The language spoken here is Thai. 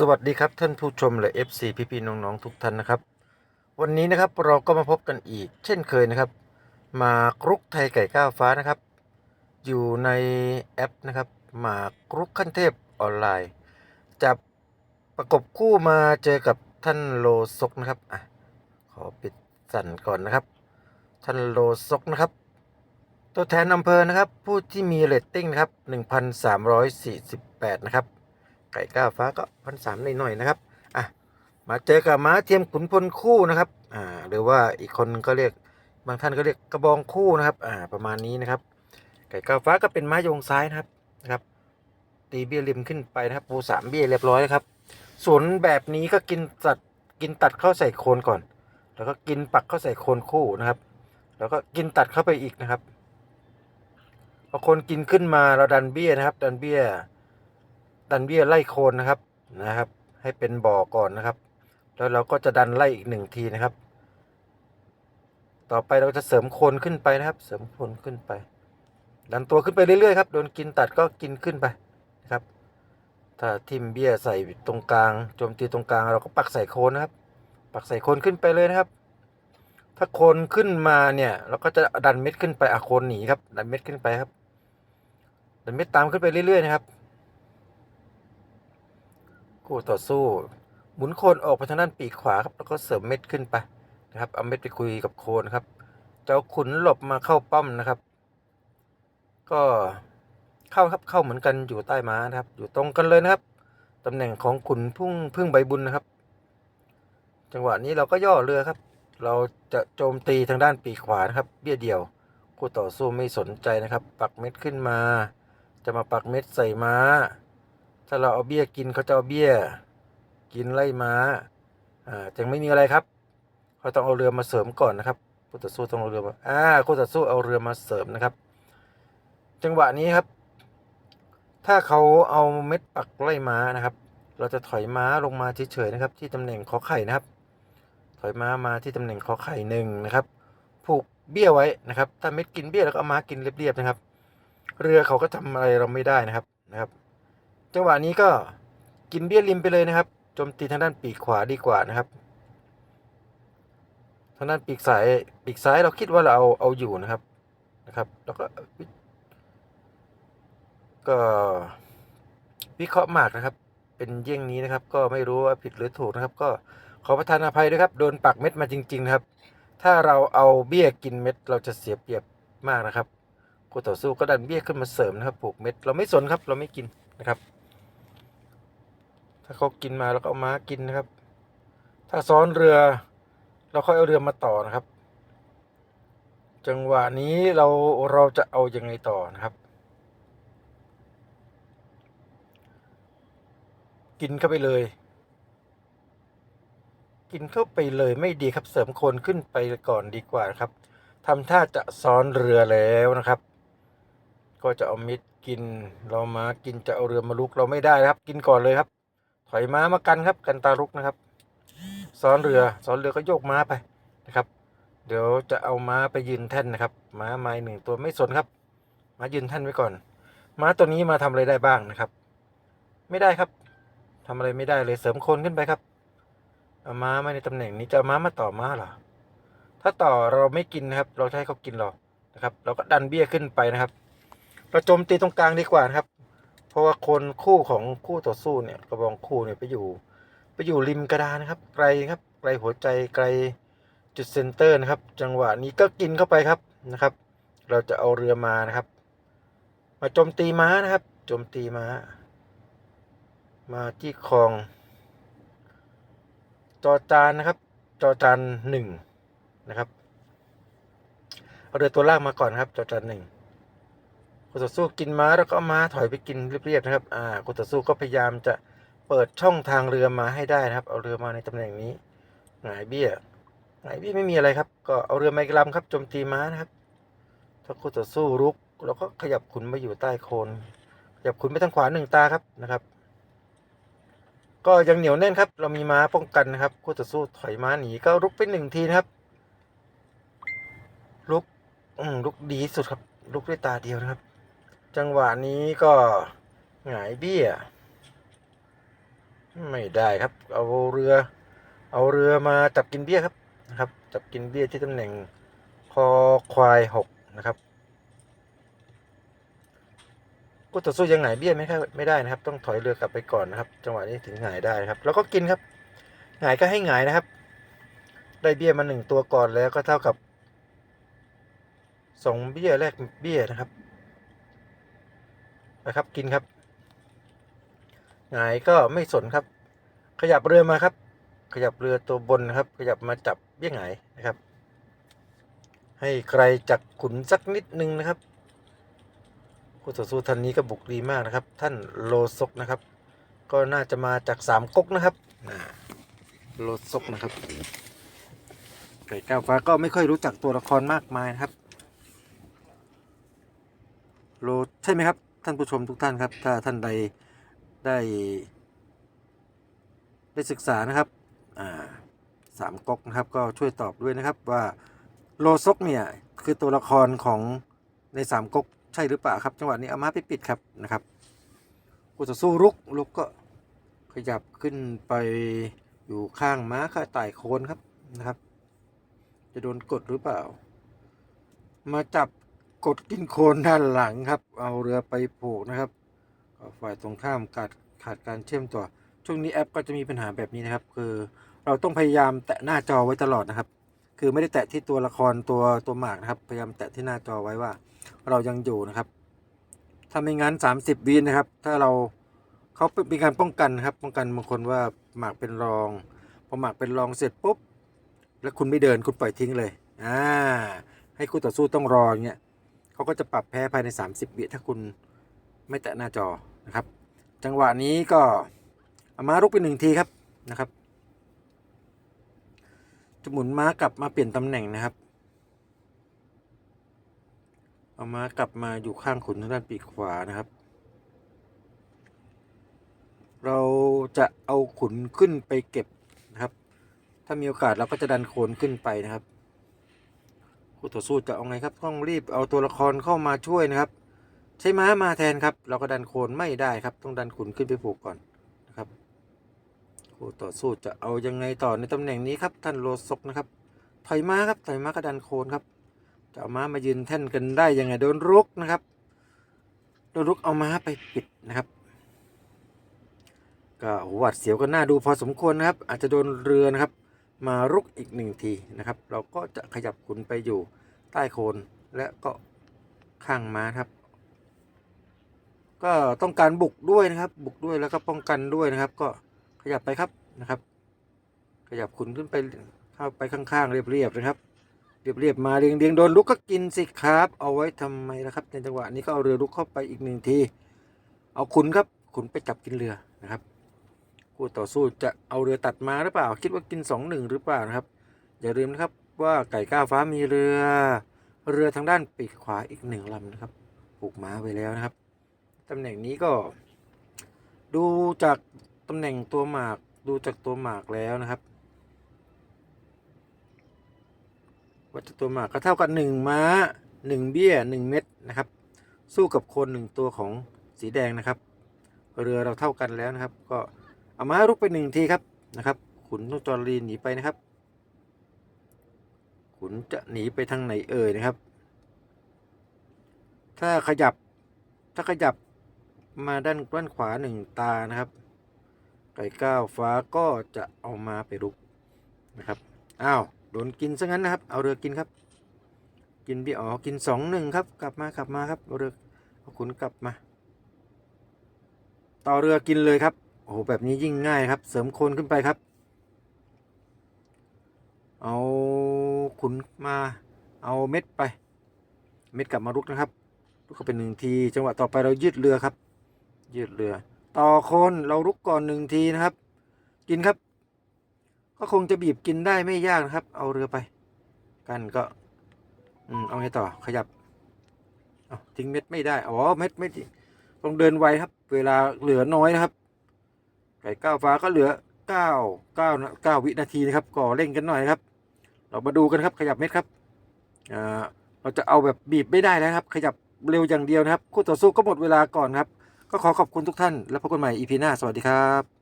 สวัสดีครับท่านผู้ชมและ FC พี่พี่น้องๆทุกท่านนะครับ วันนี้นะครับเราก็มาพบกันอีก เช่นเคยนะครับมากรุกไทยไก่ก้าวฟ้านะครับ อยู่ในแอปนะครับหมากรุกขั้นเทพออนไลน์จะประกบคู่มาเจอกับท่านโลซกนะครับอะขอปิดสั่นก่อนนะครับ ท่านโลซกนะครับ ตัวแทนอำเภอนะครับ ผู้ที่มีเรตติ้งนะครับ 1,348 นะครับ ไก่ก้าวฟ้าก็พันสามหน่อยๆนะครับอะมาเจอกับม้าเทียมขุนพลคู่นะครับอ่าหรือว่าอีกคนก็เรียกบางท่านก็เรียกกระบองคู่นะครับอ่าประมาณนี้นะครับ ไก่ก้าวฟ้าก็เป็นม้าโยงซ้ายนะครับนะครับ ตีเบี้ยริมขึ้นไปนะครับปูสามเบี้ยเรียบร้อยแล้วครับสวนแบบนี้ก็กินตัดกินตัดเข้าใส่โคนก่อน แล้วก็กินปักเข้าใส่โคนคู่นะครับ แล้วก็กินตัดเข้าไปอีกนะครับพอคนกินขึ้นมาเราดันเบี้ยนะครับ ดันเบี้ย ดันเบี้ยไล่โคนนะครับนะครับ ให้เป็นบ่อก่อนนะครับ แล้วเราก็จะดันไล่อีกหนึ่งทีนะครับ ต่อไปเราจะเสริมโคนขึ้นไปนะครับ เสริมโคนขึ้นไป ดันตัวขึ้นไปเรื่อยๆครับโดนกินตัดก็กินขึ้นไปนะครับ ถ้าทิมเบี้ยใส่ตรงกลางโจมตีตรงกลาง เราก็ปักใส่โคนนะครับ ปักใส่โคนขึ้นไปเลยนะครับ ถ้าโคนขึ้นมาเนี่ย เราก็จะดันเม็ดขึ้นไปอะโคนหนีครับ ดันเม็ดขึ้นไปครับดันเม็ดตามขึ้นไปเรื่อยๆนะครับ คู่ต่อสู้ หมุนโคนออกไปทางด้านปีกขวาครับแล้วก็เสริมเม็ดขึ้นไปนะครับเอาเม็ดไปคุยกับโคนครับ เจ้าขุนหลบมาเข้าป้อมนะครับ ก็เข้าครับเข้าเหมือนกันอยู่ใต้ม้านะครับ อยู่ตรงกันเลยนะครับตำแหน่งของขุนพุ่งพึ่งใบบุญนะครับ จังหวะนี้เราก็ย่อเรือครับ เราจะโจมตีทางด้านปีกขวานะครับ เบี้ยเดียวคู่ต่อสู้ไม่สนใจนะครับ ปักเม็ดขึ้นมา จะมาปักเม็ดใส่ม้า ถ้าเราเอาเบี้ยกินเขาจะเอาเบี้ย กินไล่ม้าอ่ายังไม่มีอะไรครับเขาต้องเอาเรือมาเสริมก่อนนะครับคู่ต่อสู้ต้องเอาเรือมาอ่าคู่ต่อสู้เอาเรือมาเสริมนะครับ จังหวะนี้ครับ ถ้าเขาเอาเม็ดปักไล่ม้านะครับ เราจะถอยม้าลงมาเฉยๆนะครับ ที่ตำแหน่งขอไข่นะครับ ถอยม้ามาที่ตำแหน่งขอไข่หนึ่งนะครับ ผูกเบี้ยไว้นะครับ ถ้าเม็ดกินเบี้ยแล้วก็เอาม้ากินเรียบๆนะครับ เรือเขาก็ทำอะไรเราไม่ได้นะครับนะครับ จังหวะนี้ก็กินเบี้ยริมไปเลยนะครับโจมตีทางด้านปีกขวาดีกว่านะครับทางด้านปีกซ้ายปีกซ้ายเราคิดว่าเราเอาเอาอยู่นะครับนะครับ แล้วก็ก็วิเคราะห์มากนะครับ เป็นเยี่ยงนี้นะครับ ก็ไม่รู้ว่าผิดหรือถูกนะครับ ก็ขอประทานอภัยด้วยครับ โดนปักเม็ดมาจริง ๆ นะครับ ถ้าเราเอาเบี้ยกินเม็ด เราจะเสียเปรียบมากนะครับคู่ต่อสู้ก็ดันเบี้ยขึ้นมาเสริมนะครับ ผูกเม็ด เราไม่สนครับ เราไม่กินนะครับ ถ้าเขากินมาเราก็เอาม้ากินนะครับ ถ้าซ้อนเรือ เราค่อยเอาเรือมาต่อนะครับ จังหวะนี้เราเราจะเอาอยัางไงต่อนะครับ กินเข้าไปเลย กินเข้าไปเลยไม่ดีครับเสริมคนขึ้นไปก่อนดีกว่าครับทำท่าจะซ้อนเรือแล้วนะครับก็จะเอามิดกินเรามากินจะเอาเรือมาลุกเราไม่ได้นะครับ กินก่อนเลยครับ ถอยม้ามากันครับ กันตาลุกนะครับ ซ้อนเรือซ้อนเรือก็โยกม้าไปนะครับ เดี๋ยวจะเอาม้าไปยืนแท่นนะครับ ม้าไม้หนึ่งตัวไม่สนครับ ม้ายืนแท่นไว้ก่อน ม้าตัวนี้มาทำอะไรได้บ้างนะครับ ไม่ได้ครับทำอะไรไม่ได้เลยเสริมคนขึ้นไปครับเอาม้ามาในตำแหน่งนี้จะเอาม้ามาต่อม้าเหรอถ้าต่อเราไม่กินนะครับ เราให้เขากินเรานะครับ เราก็ดันเบี้ยขึ้นไปนะครับ เราโจมตีตรงกลางดีกว่านะครับ ราะว่าคนคู่ของคู่ต่อสู้เนี่ยกระบองคู่เนี่ยไปอยู่ ไปอยู่ริมกระดานนะครับ ไกลครับไกลหัวใจไกลจุดเซนเตอร์นะครับ จังหวะนี้ก็กินเข้าไปครับนะครับ เราจะเอาเรือมานะครับ มาโจมตีม้านะครับโจมตีม้า มาที่คลอง จอจานนะครับ จอจานหนึ่งนะครับเอาเรือตัวล่างมาก่อนครับ จอจานหนึ่ง กูต่อสู้กินม้าแล้วก็ม้าถอยไปกินเรียบๆนะครับ อ่ากูต่อสู้ก็พยายามจะเปิดช่องทางเรือมาให้ได้นะครับ เอาเรือมาในตำแหน่งนี้หงายเบี้ยหงายเบี้ยไม่มีอะไรครับ ก็เอาเรือไมกลำครับโจมตีม้านะครับ ถ้าคู่ต่อสู้รุกเราก็ขยับขุนมาอยู่ใต้โคนขยับขุนไปทางขวาหนึ่งตาครับนะครับ ก็ยังเหนียวแน่นครับ เรามีม้าป้องกันนะครับคู่ต่อสู้ถอยม้าหนีก็รุกไปหนึ่งทีนะครับลุกอืมลุกดีสุดครับลุกด้วยตาเดียวนะครับ จังหวะนี้ก็หงายเบี้ย ไม่ได้ครับ เอาเรือ เอาเรือมาจับกินเบี้ยครับนะครับ จับกินเบี้ยที่ตำแหน่งคอควายหกนะครับกูต่อสู้ยังไงเบี้ยไม่ได้ไม่ได้นะครับ ต้องถอยเรือกลับไปก่อนนะครับ จังหวะนี้ถึงหงายได้ครับ แล้วก็กินครับหงายก็ให้หงายนะครับ ได้เบี้ยมาหนึ่งตัวก่อนแล้วก็เท่ากับสองเบี้ยแรกเบี้ยนะครับ นะครับ กินครับหงายก็ไม่สนครับ ขยับเรือมาครับ ขยับเรือตัวบนครับ ขยับมาจับเบี้ยหงายนะครับ ให้ใครจักขุนสักนิดนึงนะครับคู่ต่อสู้ท่านนี้ก็บุกดีมากนะครับ ท่านโลซกนะครับ ก็น่าจะมาจากสามก๊กนะครับโลซกนะครับไก่ก้าวฟ้าก็ไม่ค่อยรู้จักตัวละครมากมายนะครับ โลใช่ไหมครับ ท่านผู้ชมทุกท่านครับ ถ้าท่านใดได้ ได้ศึกษานะครับสามก๊กนะครับก็ช่วยตอบด้วยนะครับว่าโลซกเนี่ยคือตัวละครของในสามก๊กใช่หรือเปล่าครับ จังหวะนี้เอามาไปปิดครับนะครับกูจะสู้รุกรุกก็ขยับขึ้นไปอยู่ข้างม้าข้าต่ายโคนครับนะครับ จะโดนกดหรือเปล่า มาจับ กดกินโคนด้านหลังครับ เอาเรือไปผูกนะครับฝ่ายตรงข้ามขาดขาดการเชื่อมต่อ ช่วงนี้แอปก็จะมีปัญหาแบบนี้นะครับ คือเราต้องพยายามแตะหน้าจอไว้ตลอดนะครับ คือไม่ได้แตะที่ตัวละครตัวตัวหมากนะครับ พยายามแตะที่หน้าจอไว้ว่า เรายังอยู่นะครับ ถ้าไม่งั้น 30วินะครับ ถ้าเราเขาเป็นการป้องกันครับ ป้องกันบางคนว่าหมากเป็นรองพอหมากเป็นรองเสร็จปุ๊บแล้วคุณไม่เดินคุณปล่อยทิ้งเลยอ่าให้คู่ต่อสู้ต้องรออย่างเงี้ย เขาก็จะปรับแพ้ภายใน 30วิถ้าคุณไม่แตะหน้าจอนะครับ จังหวะนี้ก็เอามารุกไปหนึ่งทีครับนะครับจะหมุนม้ากลับมาเปลี่ยนตำแหน่งนะครับ เอาม้ากลับมาอยู่ข้างขุนทางด้านปีกขวานะครับ เราจะเอาขุนขึ้นไปเก็บนะครับ ถ้ามีโอกาสเราก็จะดันโคนขึ้นไปนะครับ คู่ต่อสู้จะเอาไงครับต้องรีบเอาตัวละครเข้ามาช่วยนะครับ ใช้ม้ามาแทนครับ เราก็ดันโคนไม่ได้ครับ ต้องดันขุนขึ้นไปผูกก่อนนะครับคู่ต่อสู้จะเอายังไงต่อในตำแหน่งนี้ครับท่านโลซกนะครับ ถอยม้าครับถอยม้าก็ดันโคนครับจะเอาม้ามายืนแท่นกันได้ยังไงโดนรุกนะครับโดนรุกเอาม้าไปปิดนะครับก็หวัดเสียวกันหน้าดูพอสมควรนะครับ อาจจะโดนเรือนะครับ มารุกอีกหนึ่งทีนะครับ เราก็จะขยับขุนไปอยู่ใต้โคนและก็ข้างม้าครับ ก็ต้องการบุกด้วยนะครับ บุกด้วยแล้วก็ป้องกันด้วยนะครับ ก็ขยับไปครับนะครับ ขยับขุนขึ้นไปเข้าไปข้างๆ เรียบๆนะครับ เรียบๆมาเรียงเรียงๆโดนลุกก็กินสิครับ เอาไว้ทำไมล่ะครับ ในจังหวะนี้ก็เอาเรือลุกเข้าไปอีกหนึ่งที เอาขุนครับขุนไปจับกินเรือนะครับ คู่ต่อสู้จะเอาเรือตัดมาหรือเปล่า คิดว่ากินสองหนึ่งหรือเปล่านะครับ อย่าลืมนะครับว่าไก่ก้าวฟ้ามีเรือ เรือทางด้านปีกขวาอีกหนึ่งลำนะครับปลูกม้าไว้แล้วนะครับตำแหน่งนี้ก็ ดูจากตำแหน่งตัวหมากดูจากตัวหมากแล้วนะครับวัตถุตัวหมากก็เท่ากับหนึ่งม้าหนึ่งเบี้ยหนึ่งเม็ดนะครับ สู้กับคนหนึ่งตัวของสีแดงนะครับ เรือเราเท่ากันแล้วนะครับ ก็ อาม้ารุกไปหนึ่งทีครับนะครับ ขุนต้องจอรีนหนีไปนะครับ ขุนจะหนีไปทางไหนเอ่ยนะครับ ถ้าขยับถ้าขยับมาด้านด้านขวาหนึ่งตานะครับไก่ก้าวฟ้าก็จะเอามาไปรุกนะครับอ้าวโดนกินซะงั้นนะครับ เอาเรือกินครับ กินพี่อ๋อกินสองหนึ่งครับ กลับมากลับมาครับเอาเรือเอาขุนกลับมา ต่อเรือกินเลยครับ โอ้โหแบบนี้ยิ่งง่ายครับ เสริมโคนขึ้นไปครับ เอาขุนมา เอาเม็ดไป เม็ดกลับมารุกนะครับรุกก็เป็นหนึ่งที จังหวะต่อไปเรายืดเรือครับ ยืดเรือ ต่อโคนเรารุกก่อนหนึ่งทีนะครับ กินครับ ก็คงจะบีบกินได้ไม่ยากนะครับ เอาเรือไป กันก็ อืมเอาไงต่อขยับเอาทิ้งเม็ดไม่ได้ อ๋อ เม็ดไม่ต้องเดินไวครับ เวลาเหลือน้อยนะครับ ไก่ก้าวฟ้าก็เหลือเก้าเก้าเก้าวินาทีนะครับก่อเร่งกันหน่อยครับ เรามาดูกันครับขยับเม็ดครับอ่าเราจะเอาแบบบีบไม่ได้แล้วครับ ขยับเร็วอย่างเดียวนะครับ คู่ต่อสู้ก็หมดเวลาก่อนครับ ก็ขอขอบคุณทุกท่าน แล้วพบกันใหม่ EP หน้า สวัสดีครับ